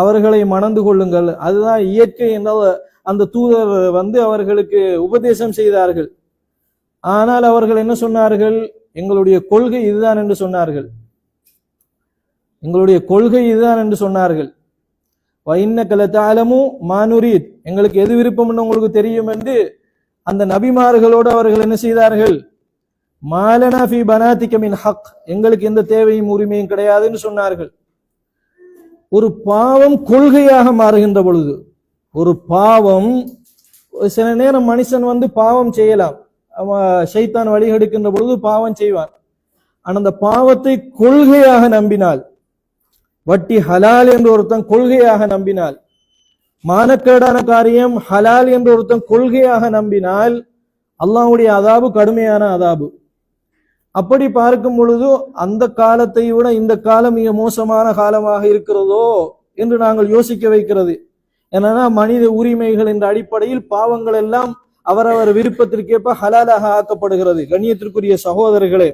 அவர்களை மணந்து கொள்ளுங்கள். அதுதான் இயற்கை என்ற அந்த தூதர் வந்து அவர்களுக்கு உபதேசம் செய்தார்கள். ஆனால் அவர்கள் என்ன சொன்னார்கள்? எங்களுடைய கொள்கை இதுதான் என்று சொன்னார்கள். எங்களுடைய கொள்கை இதுதான் என்று சொன்னார்கள். வைன்ன கலத்தாலமு மானுரீத் எங்களுக்கு எது விருப்பம்னு உங்களுக்கு தெரியும் என்று அந்த நபிமார்களோடு அவர்கள் என்ன செய்தார்கள்? மாலனா ஃபி பனாத்திக்கமின் ஹக். எங்களுக்கு எந்த தேவையும் உரிமையும் கிடையாதுன்னு சொன்னார்கள். ஒரு பாவம் கொள்கையாக மாறுகின்ற பொழுது ஒரு பாவம் சில நேரம் மனுஷன் வந்து பாவம் செய்யலாம். சைத்தான் ஷைத்தான் வழிகெடுக்கின்ற பொழுது பாவம் செய்வான். ஆனால் அந்த பாவத்தை கொள்கையாக நம்பினால் வட்டி ஹலால் என்று ஒருத்தன் கொள்கையாக நம்பினால் மானக்கேடான காரியம் ஹலால் என்று ஒருத்தன் கொள்கையாக நம்பினால் அல்லாவுடைய அதாபு கடுமையான அதாபு. அப்படி பார்க்கும் பொழுது அந்த காலத்தை விட இந்த காலம் மிக மோசமான காலமாக இருக்கிறதோ என்று நாங்கள் யோசிக்க வைக்கிறது. என்னன்னா மனித உரிமைகள் என்ற அடிப்படையில் பாவங்கள் எல்லாம் அவரவர் விருப்பத்திற்கேற்ப ஹலாலாக ஆக்கப்படுகிறது கண்ணியத்திற்குரிய சகோதரர்களே.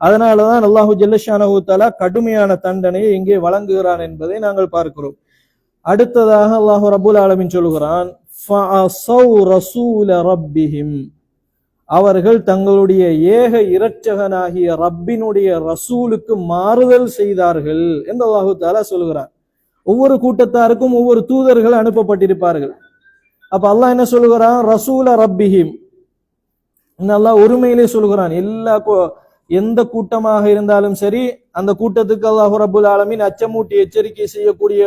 அதனாலதான் அல்லாஹு ஜல்லஷானஹு தலா கடுமையான தண்டனையை இங்கே வழங்குகிறான் என்பதை நாங்கள் பார்க்கிறோம். அடுத்ததாக அல்லாஹு ரபுல் ஆலமின் சொல்கிறான் அவர்கள் தங்களுடைய ஏக இரட்சகனாகிய ரப்பினுடைய ரசூலுக்கு மாறுதல் செய்தார்கள் என்று அல்லாஹு தாலா ஒவ்வொரு கூட்டத்தாருக்கும் ஒவ்வொரு தூதர்கள் அனுப்பப்பட்டிருப்பார்கள். அப்ப அல்லாஹ் என்ன சொல்கிறான் ரசூல ரப்பிஹிம். இன்னும் அல்லாஹ் ஒருமையிலே சொல்கிறான் எல்லா எந்த கூட்டமாக இருந்தாலும் சரி அந்த கூட்டத்துக்கு அல்லாஹு ரபுல் ஆலமின் அச்சமூட்டி எச்சரிக்கை செய்யக்கூடிய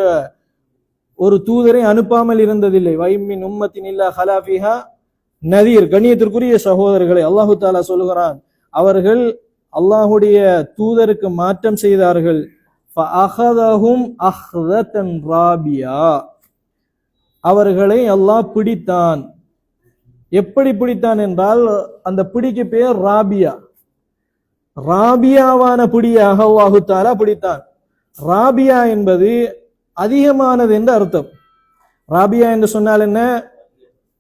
ஒரு தூதரை அனுப்பாமல் இருந்ததில்லை. வைமின் உம்மத்தின் இல்லா ஹலாஃபிஹா நதிர் கண்ணியத்திற்குரிய சகோதரர்களை அல்லாஹு தாலா சொல்லுகிறான் அவர்கள் அல்லாஹுடைய தூதருக்கு மாற்றம் செய்தார்கள். அவர்களை அல்லாஹ் பிடித்தான். எப்படி பிடித்தான் என்றால் அந்த பிடிக்கு பேர் ராபியா. ராபியாவான பிடியாக அல்லாஹு தாலா பிடித்தான். ராபியா என்பது அதிகமானது என்று அர்த்தம். ராபியா என்று சொன்னால் என்ன?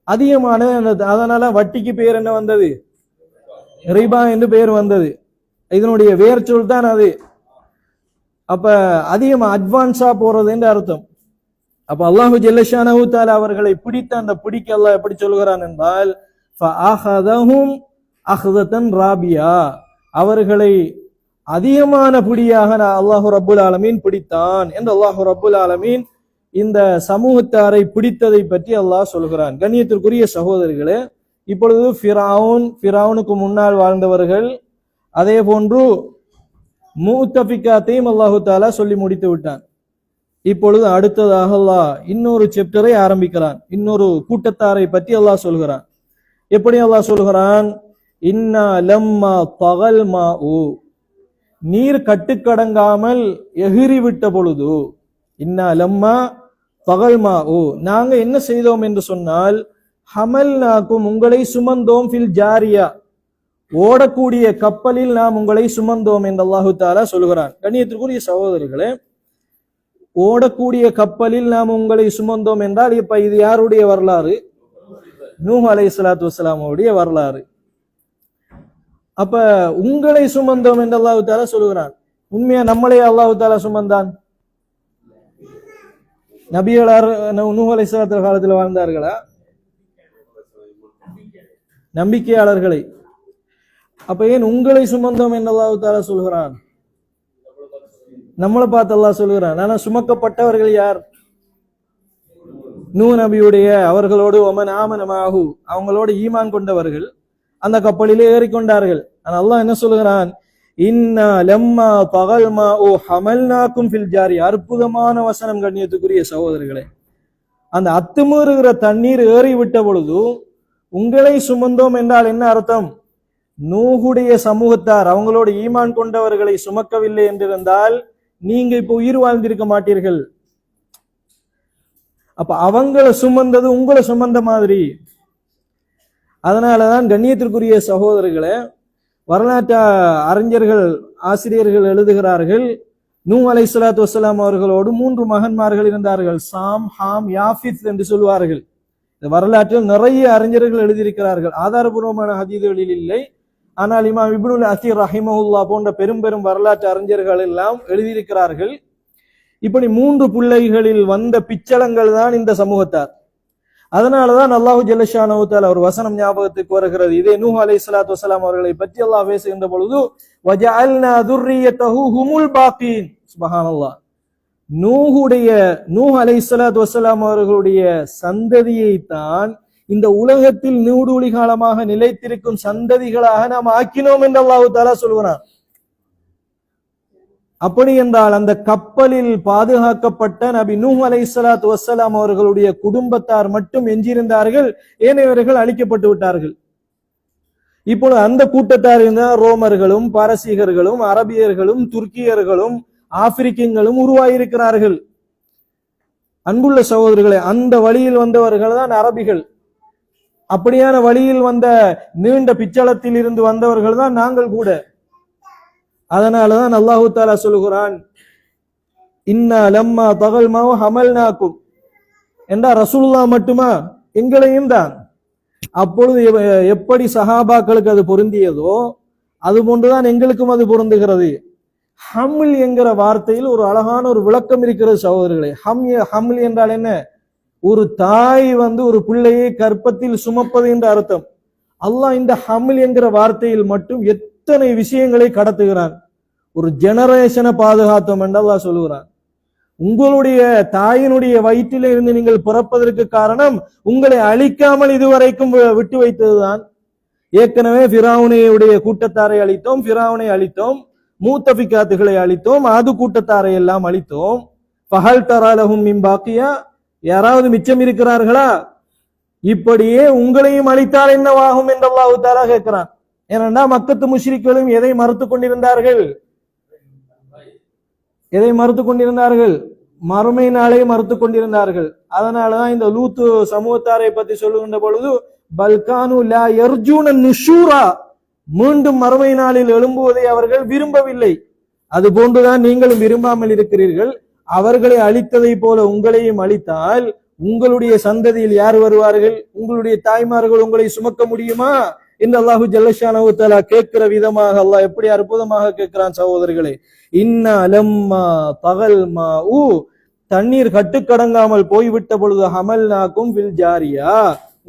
அதிகமானது அதனால வட்டிக்கு பேர் என்ன வந்தது? ரிபா என்று பெயர் வந்தது. இதனுடைய வேர் சொல் தான் அது. அப்ப அதிகமா அட்வான்ஸா போறது என்று அர்த்தம். அப்ப அல்லாஹு ஜல்லஷானஹு தால அவர்களை பிடித்த அந்த பிடிக்க அல்லாஹ் எப்படி சொல்கிறான் என்றால் ஃபஅஹதஹும் ராபியா. அவர்களை அதிகமான பிடியாக நான் அல்லாஹு ரபுல் ஆலமீன் பிடித்தான் என்று அல்லாஹு ரபுல் ஆலமீன் இந்த சமூகத்தாரை பிடித்ததை பற்றி அல்லாஹ் சொல்கிறான். கண்ணியத்திற்குரிய சகோதரர்களே இப்பொழுது ஃபிராவுன் ஃபிராவுனுக்கு முன்னால் வாழ்ந்தவர்கள் அதே போன்று மூத்தபிக்காத்தையும் அல்லாஹு தாலா சொல்லி முடித்து விட்டான். இப்பொழுது அடுத்ததாக அல்லாஹ் இன்னொரு செப்டரை ஆரம்பிக்கிறான். இன்னொரு கூட்டத்தாரை பற்றி அல்லாஹ் சொல்கிறான். எப்படி அல்லாஹ் சொல்கிறான்? இன்னா லம்மா பகல் மா நீர் கட்டுக்கடங்காமல் எகிரி விட்ட பொழுது இன்னா லம்மா பகல் மா நாங்க என்ன செய்தோம் என்று சொன்னால் ஹமல் நாக்கும் உங்களை சுமந்தோம் ஃபில் ஜாரியா. ஓடக்கூடிய கப்பலில் நாம் உங்களை சுமந்தோம் என்று அல்லாஹு தாலா சொல்கிறான். கண்ணியத்திற்குரிய சகோதரர்களே ஓடக்கூடிய கப்பலில் நாம் உங்களை சுமந்தோம் என்றால் இப்ப இது யாருடைய வரலாறு? நூஹ் அலை சலாத்து வசலாமுடைய வரலாறு. அப்ப உங்களை சுமந்தோம் என்று அல்லாஹு தாலா சொல்கிறான். உண்மையா நம்மளே அல்லாஹு தாலா சுமந்தான்? நபிகளார் நூஹ் அலை காலத்தில் வாழ்ந்தார்களா? நம்பிக்கையாளர்களை. அப்ப ஏன் உங்களை சுமந்தோம் என்று அல்லாஹு தாலா சொல்கிறான்? நம்மளை பார்த்து அல்லாஹ் சொல்கிறான் ஆனா சுமக்கப்பட்டவர்கள் யார்? நூ நபியுடைய அவர்களோடு ஒமன் ஆமனமாகு அவங்களோட ஈமான் கொண்டவர்கள் அந்த கப்பலிலே ஏறிக்கொண்டார்கள். ஆனால் அல்லாஹ் என்ன சொல்கிறான்? இன்னா லம்மா ஓ ஹமல்நாக்கும் ஃபில் அற்புதமான வசனம் கண்ணியத்துக்குரிய சகோதரர்களே. அந்த அத்துமீறுகிற தண்ணீர் ஏறி விட்ட பொழுது உங்களை சுமந்தோம் என்றால் என்ன அர்த்தம்? நூகுடைய சமூகத்தார் அவங்களோட ஈமான் கொண்டவர்களை சுமக்கவில்லை என்றிருந்தால் நீங்க இப்ப உயிர் வாழ்ந்திருக்க மாட்டீர்கள். அப்ப அவங்கள சுமந்தது உங்களை சுமந்த மாதிரி. அதனாலதான் கண்ணியத்திற்குரிய சகோதரர்களை வரலாற்று அறிஞர்கள் ஆசிரியர்கள் எழுதுகிறார்கள். நூ அலை சலாத்து வசலாம் அவர்களோடு மூன்று மகன்மார்கள் இருந்தார்கள். சாம் ஹாம் யாஃபித் என்று சொல்வார்கள். இந்த வரலாற்றில் நிறைய அறிஞர்கள் எழுதியிருக்கிறார்கள். ஆதாரபூர்வமான ஹதீதுகளில் இல்லை. ஆனால் இமாம் இப்னுல் அசீர் ரஹிமஹுல்லா போன்ற பெரும் பெரும் வரலாற்று அறிஞர்கள் எல்லாம் எழுதியிருக்கிறார்கள். இப்படி மூன்று பிள்ளைகளில் வந்த பிச்சளங்கள் தான் இந்த சமூகத்தார். அதனாலதான் அல்லாஹு ஜல்லஷானவுத்தால் அவர் வசனம் ஞாபகத்துக்கு வருகிறது. இதே நூஹ் அலை சலாத்து வசலாம் அவர்களை பற்றி அல்லாஹ் பேசுகின்ற பொழுது வஜஅல்னா துர்ரியத்தஹு ஹுமுல் பாக்கீன் சுபஹானல்லாஹ். நூஹுடைய நூஹ் அலை சலாத்து வசலாம் அவர்களுடைய சந்ததியை தான் இந்த உலகத்தில் நீடூழி காலமாக நிலைத்திருக்கும் சந்ததிகளாக நாம் ஆக்கினோம் என்று அல்லாஹு தாலா சொல்கிறான் அப்படி என்றால் அந்த கப்பலில் பாதுகாக்கப்பட்ட நபி நூஹ் அலை சலாத்து வசலாம் அவர்களுடைய குடும்பத்தார் மட்டும் எஞ்சியிருந்தார்கள் ஏனையவர்கள் அழிக்கப்பட்டு விட்டார்கள். இப்பொழுது அந்த கூட்டத்தார் இருந்தால் ரோமர்களும் பாரசீகர்களும் அரபியர்களும் துர்க்கியர்களும் ஆப்பிரிக்கங்களும் உருவாகியிருக்கிறார்கள் அன்புள்ள சகோதரர்களே அந்த வழியில் வந்தவர்கள் தான் அரபிகள். அப்படியான வழியில் வந்த நீண்ட பிச்சளத்தில் இருந்து வந்தவர்கள் தான் நாங்கள் கூட. அதனாலதான் அல்லாஹூ தாலா சொல்லுகிறான் இன்னா லம்மா பகல் மாவு ஹமல் நாக்கும் என்றா ரசூல்லா மட்டுமா? எங்களையும் தான். அப்பொழுது எப்படி சஹாபாக்களுக்கு அது பொருந்தியதோ அது போன்றுதான் எங்களுக்கும் அது பொருந்துகிறது. ஹம்ல் என்கிற வார்த்தையில் ஒரு அழகான ஒரு விளக்கம் இருக்கிறது சகோதரர்களே. ஹம் ஹம்ல் என்றால் என்ன? ஒரு தாய் வந்து ஒரு பிள்ளையை கற்பத்தில் சுமப்பது என்ற அர்த்தம். அல்லாஹ் இந்த ஹம்ல் என்கிற வார்த்தையில் மட்டும் இத்தனை விஷயங்களை கடத்துகிறான். ஒரு ஜெனரேஷனை பாதுகாத்தோம் என்று அல்லாஹ் சொல்லுகிறான். உங்களுடைய தாயினுடைய வயிற்றில இருந்து நீங்கள் பிறப்பதற்கு காரணம் உங்களை அழிக்காமல் இதுவரைக்கும் வி- விட்டு வைத்ததுதான். ஏற்கனவே பிராவுனையுடைய கூட்டத்தாரை அழித்தோம் பிராவுனை அழித்தோம் மூத்தபிக்காத்துகளை அழித்தோம் ஆது கூட்டத்தாரை எல்லாம் அழித்தோம். பகல் தராலகும் மிம்பாக்கியா யாராவது மிச்சம் இருக்கிறார்களா? இப்படியே உங்களையும் அழித்தால் என்னவாகும் என்றெல்லாம் அல்லாஹ் கேட்கிறான். ஏனென்றா மக்கத்து முஷ்ரிக்களும் எதை மறுத்து கொண்டிருந்தார்கள்? எதை மறுத்து கொண்டிருந்தார்கள்? மறுமை நாளை மறுத்து கொண்டிருந்தார்கள். அதனாலதான் இந்த லூத்து சமூகத்தாரை பத்தி சொல்லுகின்ற பொழுது பல்கானு லா எர்ஜூன நுஷூரா. மீண்டும் மறுமை நாளில் எழும்புவதை அவர்கள் விரும்பவில்லை. அது போன்றுதான் நீங்களும் விரும்பாமல் இருக்கிறீர்கள். அவர்களை அழித்ததை போல உங்களையும் அழித்தால் உங்களுடைய சந்ததியில் யார் வருவார்கள்? உங்களுடைய தாய்மார்கள் உங்களை சுமக்க முடியுமா? இந்த அல்லாஹு ஜல்லஷானவு தலா கேட்கிற விதமாக அல்லாஹ் எப்படி அற்புதமாக கேட்கிறான் சகோதரர்களே? இன்ன அலம்மா பகல் மா ஊ தண்ணீர் கட்டுக்கடங்காமல் போய்விட்ட பொழுது ஹமல் நாக்கும் வில் ஜாரியா.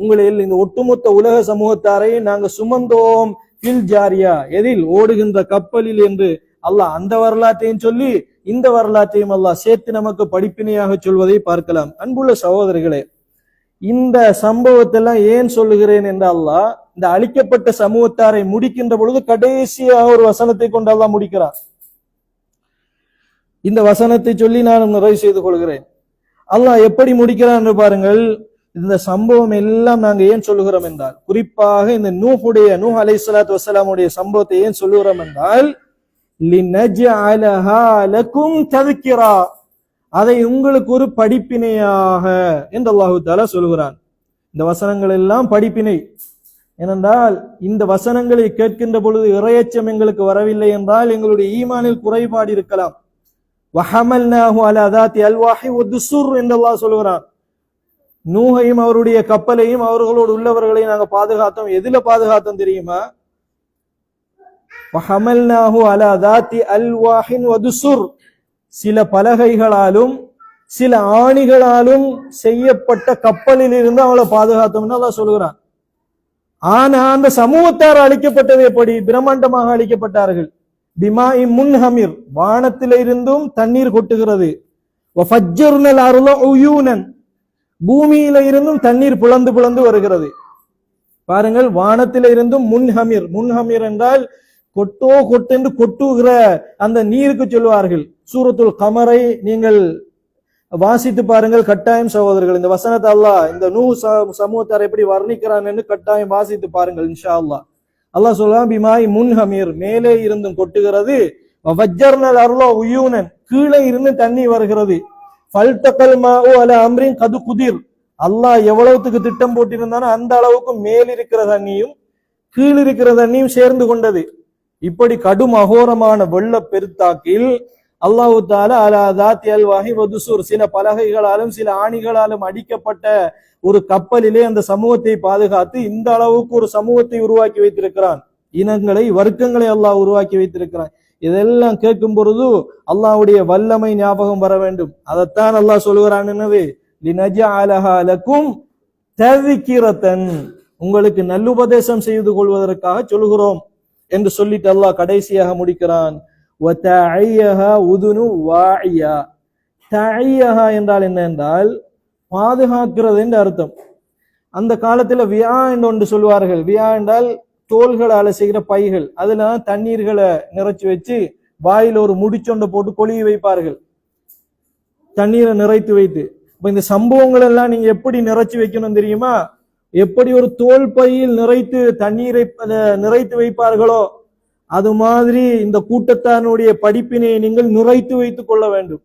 உங்களில் இந்த ஒட்டுமொத்த உலக சமூகத்தாரை நாங்க சுமந்தோம் ஃபில் ஜாரியா. எதில்? ஓடுகின்ற கப்பலில் என்று அல்லாஹ் அந்த வரலாற்றையும் சொல்லி இந்த வரலாற்றையும் அல்லாஹ் சேர்த்து நமக்கு படிப்பினையாக சொல்வதை பார்க்கலாம். அன்புள்ள சகோதரர்களே இந்த சம்பவத்தெல்லாம் ஏன் சொல்லுகிறேன் என்றால்லா இந்த அழிக்கப்பட்ட சமூகத்தாரை முடிக்கின்ற பொழுது கடைசியாக ஒரு வசனத்தை கொண்டு அல்லா முடிக்கிறார் இந்த வசனத்தை சொல்லி நான் நிறைவு செய்து கொள்கிறேன். அல்லாஹ் எப்படி முடிக்கிறான்னு பாருங்கள். இந்த சம்பவம் எல்லாம் நாங்க ஏன் சொல்லுகிறோம் என்றால் குறிப்பாக இந்த நூஹுடைய நூ அலை சலாத் வசலாமுடைய சம்பவத்தை ஏன் சொல்லுகிறோம் என்றால் அதை உங்களுக்கு ஒரு படிப்பினையாக என்று அல்லாஹு தாலா சொல்கிறான். இந்த வசனங்கள் எல்லாம் படிப்பினை. ஏனென்றால் இந்த வசனங்களை கேட்கின்ற பொழுது இறையச்சம் எங்களுக்கு வரவில்லை என்றால் எங்களுடைய ஈமானில் குறைபாடு இருக்கலாம். சொல்லுகிறான் நூகையும் அவருடைய கப்பலையும் அவர்களோடு உள்ளவர்களையும் நாங்க பாதுகாத்தோம். எதுல பாதுகாத்தோம் தெரியுமா? வஹமல்னாஹு அலா தாத்தி அல்வாஹின் வதுசுர். சில பலகைகளாலும் சில ஆணிகளாலும் செய்யப்பட்ட கப்பலில் இருந்து அவளை பாதுகாத்தோம்னு அதான் சொல்லுகிறான். ஆனா அந்த சமூகத்தார் அழிக்கப்பட்டது எப்படி? பிரம்மாண்டமாக அழிக்கப்பட்டார்கள். பிமாஇ முன்ஹமிர் வானத்தில இருந்தும் தண்ணீர் கொட்டுகிறது. பூமியில இருந்தும் தண்ணீர் புலந்து புலந்து வருகிறது. பாருங்கள் வானத்தில இருந்தும் முன்ஹமிர் முன்ஹமிர் என்றால் கொட்டோ கொட்டென்று கொட்டுகிற அந்த நீருக்கு சொல்வார்கள். சூரத்துல் கமரை நீங்கள் வாசித்து பாருங்கள் கட்டாயம் சகோதரர்கள். இந்த வசனத்தை அல்லாஹ் இந்த நூ ச- சமூகத்தார் எப்படி வர்ணிக்கிறான்னு கட்டாயம் வாசித்து பாருங்கள் இன்ஷா அல்லா அல்லாஹ் சொல்லலாம் பிமாய் முன் ஹமீர் மேலே இருந்தும் கொட்டுகிறது. வஜ்ஜர்னல் அருளோ உயூனன். கீழே இருந்து தண்ணி வருகிறது. ஃபல்தகல் மாவு அல அம்ரின் கது குதிர். அல்லாஹ் எவ்வளவுத்துக்கு திட்டம் போட்டிருந்தானோ அந்த அளவுக்கு மேல் இருக்கிற தண்ணியும் கீழ் இருக்கிற தண்ணியும் சேர்ந்து கொண்டது. இப்படி கடும் அகோரமான வெள்ள பெருத்தாக்கில் அல்லாஹு தால வதுசூர். சில பலகைகளாலும் சில ஆணிகளாலும் அடிக்கப்பட்ட ஒரு கப்பலிலே அந்த சமூகத்தை பாதுகாத்து இந்த அளவுக்கு ஒரு சமூகத்தை உருவாக்கி வைத்திருக்கிறான். இனங்களை வர்க்கங்களை அல்லாஹ் உருவாக்கி வைத்திருக்கிறான். இதெல்லாம் கேட்கும் பொழுது அல்லாஹுடைய வல்லமை ஞாபகம் வர வேண்டும். அதைத்தான் அல்லாஹ் சொல்கிறான் என்னது? உங்களுக்கு நல்லுபதேசம் செய்து கொள்வதற்காக சொல்கிறோம் என்று சொல்லிட்டு அல்லாஹ் கடைசியாக முடிக்கிறான். உதுனு வாயா தஐயஹா என்றால் என்ன என்றால் பாதுகாக்கிறது என்று அர்த்தம். அந்த காலத்துல வியா என்று ஒன்று சொல்லுவார்கள் வியா என்றால் தோள்களால செய்கிற பைகள். அதுல தண்ணீர்களை நிறைச்சு வச்சு வாயில ஒரு முடிச்சொண்டை போட்டு கொளிய வைப்பார்கள். தண்ணீரை நிறைத்து வைத்து. இப்ப இந்த சம்பவங்கள் எல்லாம் நீங்க எப்படி நிறைச்சு வைக்கணும் தெரியுமா? எப்படி ஒரு தோல் பையில் நிறைத்து தண்ணீரை நிறைத்து வைப்பார்களோ அது மாதிரி இந்த கூட்டத்தானுடைய படிப்பினை நீங்கள் நிறைத்து வைத்துக் கொள்ள வேண்டும்.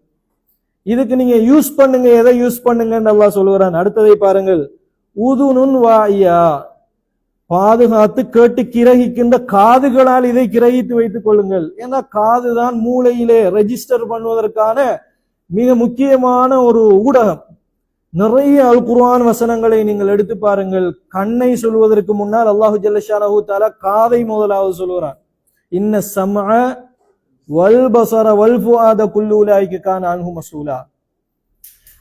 இதுக்கு நீங்க யூஸ் பண்ணுங்க எதை யூஸ் பண்ணுங்கன்னு நல்லா சொல்லுகிறான். அடுத்ததை பாருங்கள். உதுனுன் வாயா. பாதுகாத்து கேட்டு கிரகிக்கின்ற காதுகளால் இதை கிரகித்து வைத்துக் கொள்ளுங்கள். ஏன்னா காதுதான் மூளையிலே ரெஜிஸ்டர் பண்ணுவதற்கான மிக முக்கியமான ஒரு ஊடகம். நிறைய அல் குர்ஆன் வசனங்களை நீங்கள் எடுத்து பாருங்கள். கண்ணை சொல்வதற்கு முன்னால் அல்லாஹு ஜல்லஷானஹு தாலா காதை முதலாவது சொல்கிறான் இன்ன சம வல் பசர வல் ஃபுஆத குல்லு கான் அன்ஹு மஸ்ஊலா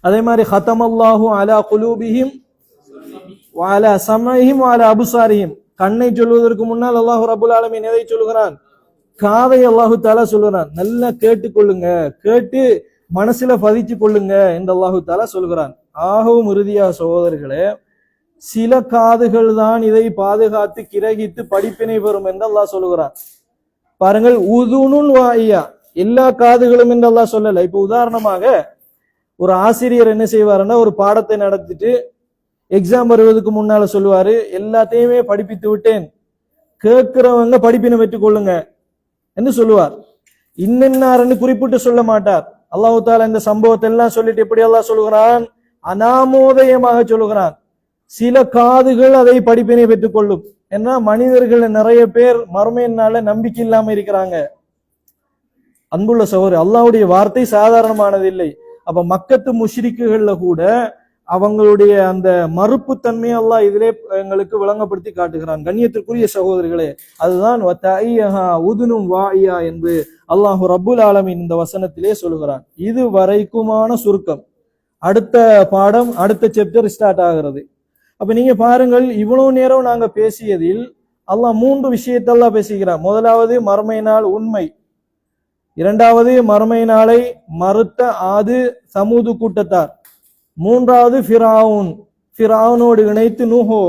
அதே மாதிரி ஹதமல்லாஹு அலா குலூபிஹிம் வாலா சமஹிம் வாலா அபுசாரிஹிம். கண்ணை சொல்வதற்கு முன்னால் அல்லாஹு ரபுல் ஆலமீன் எதை சொல்கிறான் காதை அல்லாஹு தாலா சொல்கிறான் நல்லா கேட்டுக்கொள்ளுங்க கேட்டு மனசுல பதிச்சு கொள்ளுங்க என்று அல்லாஹு தாலா சொல்கிறான் ஆகவும் இறுதியா சகோதரர்களே சில காதுகள் தான் இதை பாதுகாத்து கிரகித்து படிப்பினை பெறும் என்று அல்லாஹ் சொல்லுகிறான் பாருங்கள் உதுணுன் வாயா எல்லா காதுகளும் என்று அல்லாஹ் சொல்லல. இப்ப உதாரணமாக ஒரு ஆசிரியர் என்ன செய்வாருன்னா ஒரு பாடத்தை நடத்திட்டு எக்ஸாம் வருவதற்கு முன்னால சொல்லுவாரு எல்லாத்தையுமே படிப்பித்து விட்டேன். கேட்கிறவங்க படிப்பினை பெற்றுக்கொள்ளுங்க என்று சொல்லுவார். இன்னென்னாருன்னு குறிப்பிட்டு சொல்ல மாட்டார். அல்லாஹு தாலா இந்த சம்பவத்தை எல்லாம் சொல்லிட்டு எப்படி எல்லாம் சொல்லுகிறான்? அனாமோதயமாக சொல்லுகிறான். சில காதுகள் அதை படிப்பினை பெற்றுக் கொள்ளும் ஏன்னா மனிதர்கள் நிறைய பேர் மறுமையினால நம்பிக்கை இல்லாம இருக்கிறாங்க. அன்புள்ள சகோதரி அல்லாவுடைய வார்த்தை சாதாரணமானது இல்லை. அப்ப மக்கத்து முஷ்ரிக்குகள்ல கூட அவங்களுடைய அந்த மறுப்பு தன்மையை எல்லாம் இதிலே எங்களுக்கு விளங்கப்படுத்தி காட்டுகிறான். கண்ணியத்திற்குரிய சகோதரிகளே அதுதான் உதுனும் வாயா என்று அல்லாஹு ரபுல் ஆலமின் இந்த வசனத்திலே சொல்லுகிறான். இது வரைக்குமான சுருக்கம். அடுத்த பாடம் அடுத்த சாப்டர் ஸ்டார்ட் ஆகிறது. அப்ப நீங்க பாருங்கள் இவ்வளவு நேரம் நாங்க பேசியதில் அல்லாஹ் மூன்று விஷயத்தெல்லாம் பேசுகிறான். முதலாவது மறுமை நாள் உண்மை. இரண்டாவது மறுமை நாளை மறுத்த ஆது சமூது கூட்டத்தார். மூன்றாவது ஃபிராவுன். ஃபிராவுனோடு இணைத்து நூஹோ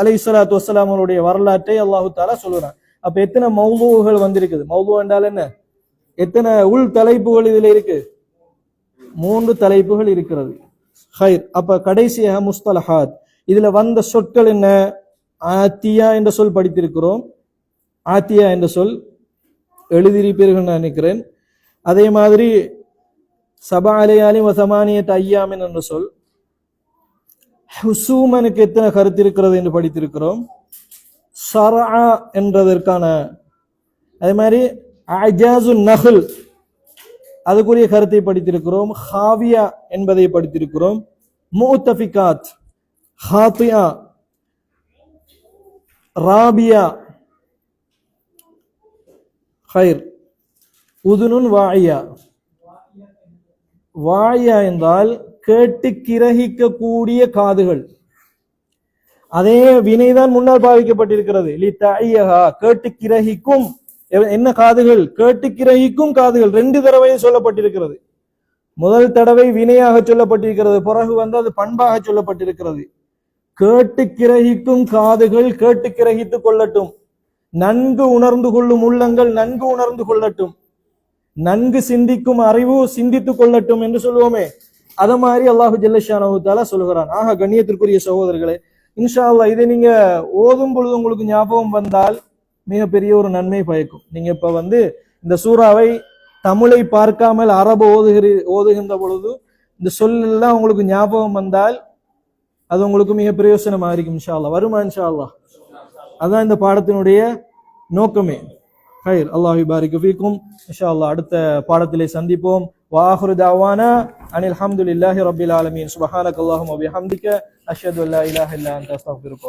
அலை சலாத்து வசலாம் அவருடைய வரலாற்றை அல்லாஹு தாலா சொல்லுறான் அப்ப எத்தனை மௌலூகள் வந்திருக்குது? மௌலூ என்றால் என்ன? எத்தனை உள் தலைப்புகள் இதுல இருக்கு? மூன்று தலைப்புகள் இருக்கிறது. ஹைர். அப்ப கடைசியாக முஸ்தலஹாத். இதுல வந்த சொற்கள் என்ன? ஆத்தியா என்ற சொல் படித்திருக்கிறோம். ஆத்தியா என்ற சொல் எழுதியிருப்பீர்கள் நான் நினைக்கிறேன். அதே மாதிரி சபா அலையாலி வசமானியத் ஐயாமின் என்ற சொல். ஹுசூமனுக்கு எத்தனை கருத்து இருக்கிறது என்று படித்திருக்கிறோம். சரா என்றதற்கான. அதே மாதிரி அஜாசு நஹுல். அதுக்குரிய கருத்தை படித்திருக்கிறோம். ஹாவியா என்பதை படித்திருக்கிறோம். மூத்தபிகாத் ஹாத்தியா ராபியா ஹைர் உதுனுன் வாயா வாயா என்றால் கேட்டு கிரகிக்கக்கூடிய காதுகள். அதே வினைதான் முன்னால் பாவிக்கப்பட்டிருக்கிறது. கேட்டு கிரகிக்கும் என்ன காதுகள்? கேட்டு கிரகிக்கும் காதுகள். ரெண்டு தடவையும் சொல்லப்பட்டிருக்கிறது. முதல் தடவை வினையாக சொல்லப்பட்டிருக்கிறது. பிறகு வந்து அது பண்பாக சொல்லப்பட்டிருக்கிறது. கேட்டு கிரகிக்கும் காதுகள் கேட்டு கிரகித்துக் கொள்ளட்டும். நன்கு உணர்ந்து கொள்ளும் உள்ளங்கள் நன்கு உணர்ந்து கொள்ளட்டும். நன்கு சிந்திக்கும் அறிவு சிந்தித்துக் கொள்ளட்டும் என்று சொல்லுவோமே. அத மாதிரி அல்லாஹு ஜல்லஷானு தாலா சொல்லுகிறான் ஆக கண்ணியத்திற்குரிய சகோதரர்களே இன்ஷா அல்லா இதை நீங்க ஓதும் பொழுது உங்களுக்கு ஞாபகம் வந்தால் மிகப்பெரிய ஒரு நன்மை பயக்கும். நீங்க இப்ப வந்து இந்த சூறாவை தமிழை பார்க்காமல் அரபு ஓதுகிற ஓதுகின்ற பொழுது இந்த சொல்லெல்லாம் உங்களுக்கு ஞாபகம் வந்தால் அது உங்களுக்கு மிக பிரயோசனமா இருக்கும் இன்ஷா அல்லாஹ் வருமா இன்ஷா அல்லாஹ் அதான் இந்த பாடத்தினுடைய நோக்கமே. ஹைர் அல்லாஹ் பாரிக்கு ஃபீக்கும். இன்ஷா அல்லாஹ் அடுத்த பாடத்திலே சந்திப்போம். வாஹுரு தாவானா அனில் ஹம்துலில்லாஹி ரபில் ஆலமீன். சுபஹானக அல்லாஹும்ம வபிஹம்திக அஷ்ஹது அல்லா இலாஹ இல்லா அந்த அஸ்தக்ஃபிருக்க